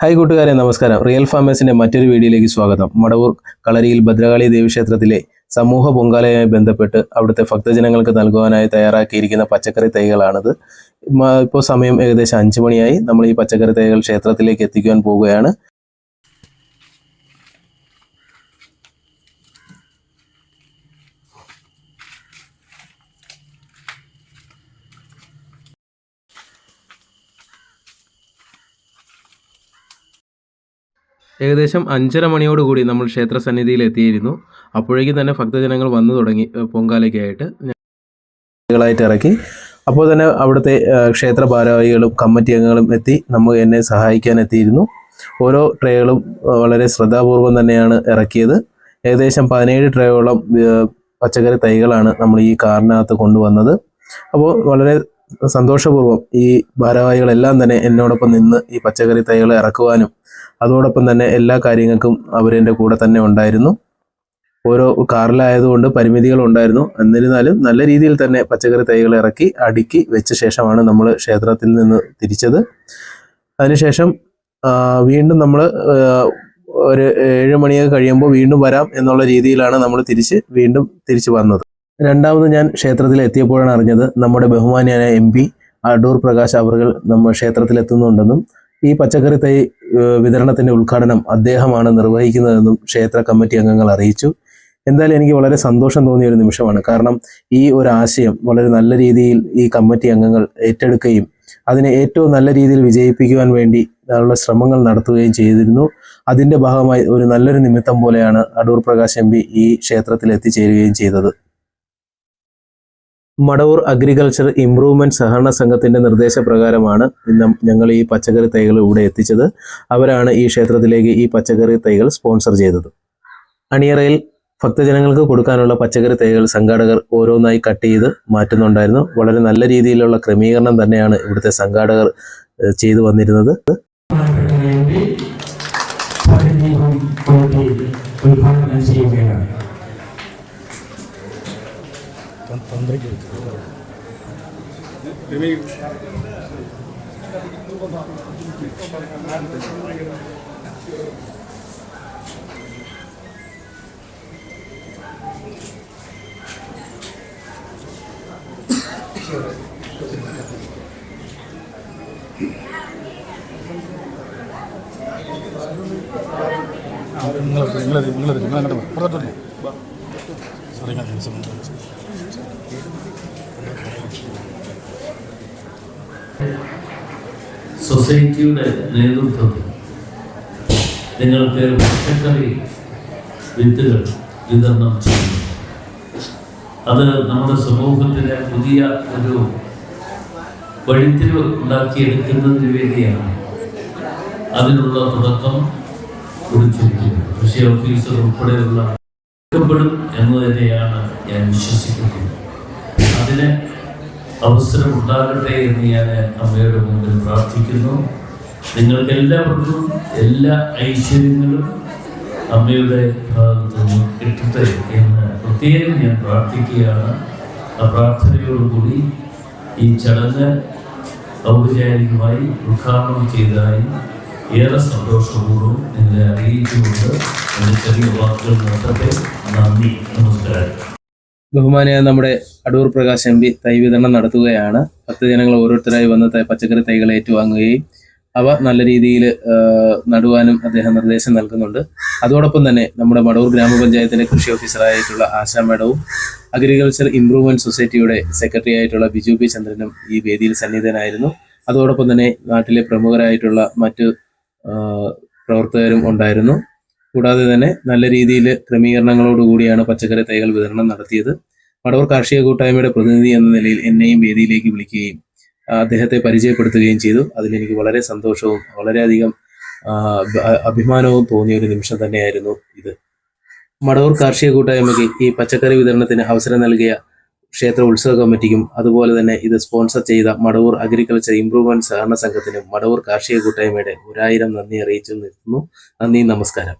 Hi കൂട്ടുകാരെ നമസ്കാരം. Real ഫാമേഴ്സിന്റെ മറ്റൊരു വീഡിയോയിലേക്ക് സ്വാഗതം. മടവൂർ കളരിയിൽ ഭദ്രകാളി ദേവീക്ഷേത്രത്തിലെ സമൂഹ പൊങ്കാലയുമായി ബന്ധപ്പെട്ട് അവിടുത്തെ ഭക്തജനങ്ങൾക്ക് നൽകുവാനായി തയ്യാറാക്കിയിരിക്കുന്ന പച്ചക്കറി തൈകളാണിത്. ഇപ്പോൾ സമയം ഏകദേശം അഞ്ചു മണിയായി. നമ്മൾ ഈ പച്ചക്കറി തൈകൾ ക്ഷേത്രത്തിലേക്ക് എത്തിക്കുവാൻ പോവുകയാണ്. ഏകദേശം അഞ്ചര മണിയോടുകൂടി നമ്മൾ ക്ഷേത്ര സന്നിധിയിൽ എത്തിയിരുന്നു. അപ്പോഴേക്കും തന്നെ ഭക്തജനങ്ങൾ വന്നു തുടങ്ങി പൊങ്കാലയ്ക്കായിട്ട്. ായിട്ട് ഇറക്കി. അപ്പോൾ തന്നെ അവിടുത്തെ ക്ഷേത്ര ഭാരവാഹികളും കമ്മിറ്റി അംഗങ്ങളും എത്തി നമ്മൾ എന്നെ സഹായിക്കാൻ എത്തിയിരുന്നു. ഓരോ ട്രേകളും വളരെ ശ്രദ്ധാപൂർവം തന്നെയാണ് ഇറക്കിയത്. ഏകദേശം പതിനേഴ് ട്രേയോളം പച്ചക്കറി തൈകളാണ് നമ്മൾ ഈ കാറിനകത്ത് കൊണ്ടുവന്നത്. അപ്പോൾ വളരെ സന്തോഷപൂർവം ഈ ഭാരവാഹികളെല്ലാം തന്നെ എന്നോടൊപ്പം നിന്ന് ഈ പച്ചക്കറി തൈകൾ ഇറക്കുവാനും അതോടൊപ്പം തന്നെ എല്ലാ കാര്യങ്ങൾക്കും അവരെന്റെ കൂടെ തന്നെ ഉണ്ടായിരുന്നു. ഓരോ കാറിലായതുകൊണ്ട് പരിമിതികൾ ഉണ്ടായിരുന്നു. എന്നിരുന്നാലും നല്ല രീതിയിൽ തന്നെ പച്ചക്കറി തൈകൾ ഇറക്കി അടുക്കി വെച്ച ശേഷമാണ് നമ്മൾ ക്ഷേത്രത്തിൽ നിന്ന് തിരിച്ചത്. അതിനുശേഷം വീണ്ടും നമ്മൾ ഒരു ഏഴ് മണിയൊക്കെ കഴിയുമ്പോൾ വീണ്ടും വരാം എന്നുള്ള രീതിയിലാണ് നമ്മൾ തിരിച്ച് വീണ്ടും തിരിച്ചു വന്നത്. രണ്ടാമത് ഞാൻ ക്ഷേത്രത്തിൽ എത്തിയപ്പോഴാണ് അറിഞ്ഞത് നമ്മുടെ ബഹുമാനിയായ എം പി അടൂർ പ്രകാശ് അവറുകൾ നമ്മൾ ക്ഷേത്രത്തിൽ എത്തുന്നുണ്ടെന്നും ഈ പച്ചക്കറി തൈ വിതരണത്തിന്റെ ഉദ്ഘാടനം അദ്ദേഹമാണ് നിർവഹിക്കുന്നതെന്നും ക്ഷേത്ര കമ്മിറ്റി അംഗങ്ങൾ അറിയിച്ചു. എന്തായാലും എനിക്ക് വളരെ സന്തോഷം തോന്നിയ ഒരു നിമിഷമാണ്. കാരണം ഈ ഒരു ആശയം വളരെ നല്ല രീതിയിൽ ഈ കമ്മിറ്റി അംഗങ്ങൾ ഏറ്റെടുക്കുകയും അതിനെ ഏറ്റവും നല്ല രീതിയിൽ വിജയിപ്പിക്കുവാൻ വേണ്ടി ഉള്ള ശ്രമങ്ങൾ നടത്തുകയും ചെയ്തിരുന്നു. അതിന്റെ ഭാഗമായി ഒരു നല്ലൊരു നിമിത്തം പോലെയാണ് അടൂർ പ്രകാശ് എം ഈ ക്ഷേത്രത്തിൽ എത്തിച്ചേരുകയും ചെയ്തത്. മടവൂർ അഗ്രികൾച്ചർ ഇംപ്രൂവ്മെന്റ് സഹകരണ സംഘത്തിന്റെ നിർദ്ദേശപ്രകാരമാണ് ഞങ്ങൾ ഈ പച്ചക്കറി തൈകൾ ഇവിടെ എത്തിച്ചത്. അവരാണ് ഈ ക്ഷേത്രത്തിലേക്ക് ഈ പച്ചക്കറി തൈകൾ സ്പോൺസർ ചെയ്തത്. അണിയറയിൽ ഭക്തജനങ്ങൾക്ക് കൊടുക്കാനുള്ള പച്ചക്കറി തൈകൾ സംഘാടകർ ഓരോന്നായി കട്ട് ചെയ്ത് മാറ്റുന്നുണ്ടായിരുന്നു. വളരെ നല്ല രീതിയിലുള്ള ക്രമീകരണം തന്നെയാണ് ഇവിടുത്തെ സംഘാടകർ ചെയ്തു വന്നിരുന്നത്. ഉദ്ഘാടനം ചെയ്യുകയാണ്. നിങ്ങൾ നിങ്ങളത് നിങ്ങളത് നിങ്ങൾ അങ്ങോട്ട് പുറത്തോട്ട് സൊസൈറ്റിയുടെ നേതൃത്വത്തിൽ നിങ്ങൾക്ക് പച്ചക്കറി വിത്തുകൾ വിതരണം ചെയ്യുന്നു. അത് നമ്മുടെ സമൂഹത്തിലെ പുതിയ ഒരു വഴിത്തിരിവ് ഉണ്ടാക്കിയെടുക്കുന്നതിന് വേണ്ടിയാണ് അതിനുള്ള തുടക്കം കുറിച്ചിരിക്കുന്നത്. കൃഷി ഓഫീസർ ഉൾപ്പെടെയുള്ള എടുക്കപ്പെടും എന്ന് തന്നെയാണ് ഞാൻ വിശ്വസിക്കുന്നത്. അതിന് അവസരം ഉണ്ടാകട്ടെ എന്ന് ഞാൻ അമ്മയുടെ മുമ്പിൽ പ്രാർത്ഥിക്കുന്നു. നിങ്ങൾക്ക് എല്ലാവർക്കും എല്ലാ ഐശ്വര്യങ്ങളും അമ്മയുടെ ഭാഗത്തു നിന്ന് കിട്ടട്ടെ എന്ന് പ്രത്യേകം ഞാൻ പ്രാർത്ഥിക്കുകയാണ്. ആ പ്രാർത്ഥനയോടുകൂടി ഈ ചടങ്ങ് ഔപചാരികമായി ഉദ്ഘാടനം ചെയ്തതായി ഏറെ സന്തോഷപൂർവം നിങ്ങളെ അറിയിച്ചുകൊണ്ട് എന്റെ ചെറിയ വാക്കുകൾ നടത്തട്ടെ നന്ദി നമസ്കാരം. ബഹുമാനിയായ നമ്മുടെ അടൂർ പ്രകാശ് എം പി തൈ വിതരണം നടത്തുകയാണ്. ഭക്തജനങ്ങൾ ഓരോരുത്തരായി വന്ന് പച്ചക്കറി തൈകൾ ഏറ്റുവാങ്ങുകയും അവ നല്ല രീതിയിൽ നടുവാനും അദ്ദേഹം നിർദ്ദേശം നൽകുന്നുണ്ട്. അതോടൊപ്പം തന്നെ നമ്മുടെ മടൂർ ഗ്രാമപഞ്ചായത്തിലെ കൃഷി ഓഫീസറായിട്ടുള്ള ആശാ മേഡവും അഗ്രികൾച്ചർ ഇംപ്രൂവ്മെന്റ് സൊസൈറ്റിയുടെ സെക്രട്ടറി ആയിട്ടുള്ള ബിജു പി ചന്ദ്രനും ഈ വേദിയിൽ സന്നിധനായിരുന്നു അതോടൊപ്പം തന്നെ നാട്ടിലെ പ്രമുഖരായിട്ടുള്ള മറ്റു പ്രവർത്തകരും ഉണ്ടായിരുന്നു. കൂടാതെ തന്നെ നല്ല രീതിയിൽ ക്രമീകരണങ്ങളോടുകൂടിയാണ് പച്ചക്കറി തൈകൾ വിതരണം നടത്തിയത്. മടവൂർ കാർഷിക കൂട്ടായ്മയുടെ പ്രതിനിധി എന്ന നിലയിൽ എന്നെയും വേദിയിലേക്ക് വിളിക്കുകയും അദ്ദേഹത്തെ പരിചയപ്പെടുത്തുകയും ചെയ്തു. അതിലെനിക്ക് വളരെ സന്തോഷവും വളരെയധികം അഭിമാനവും തോന്നിയ ഒരു നിമിഷം തന്നെയായിരുന്നു ഇത്. മടവൂർ കാർഷിക കൂട്ടായ്മയ്ക്ക് ഈ പച്ചക്കറി വിതരണത്തിന് അവസരം നൽകിയ ക്ഷേത്ര ഉത്സവ കമ്മിറ്റിക്കും അതുപോലെ തന്നെ ഇത് സ്പോൺസർ ചെയ്ത മടവൂർ അഗ്രികൾച്ചർ ഇംപ്രൂവ്മെന്റ് സഹകരണ സംഘത്തിനും മടവൂർ കാർഷിക കൂട്ടായ്മയുടെ ഒരായിരം നന്ദി അറിയിച്ചു നിർത്തുന്നു നന്ദി നമസ്കാരം.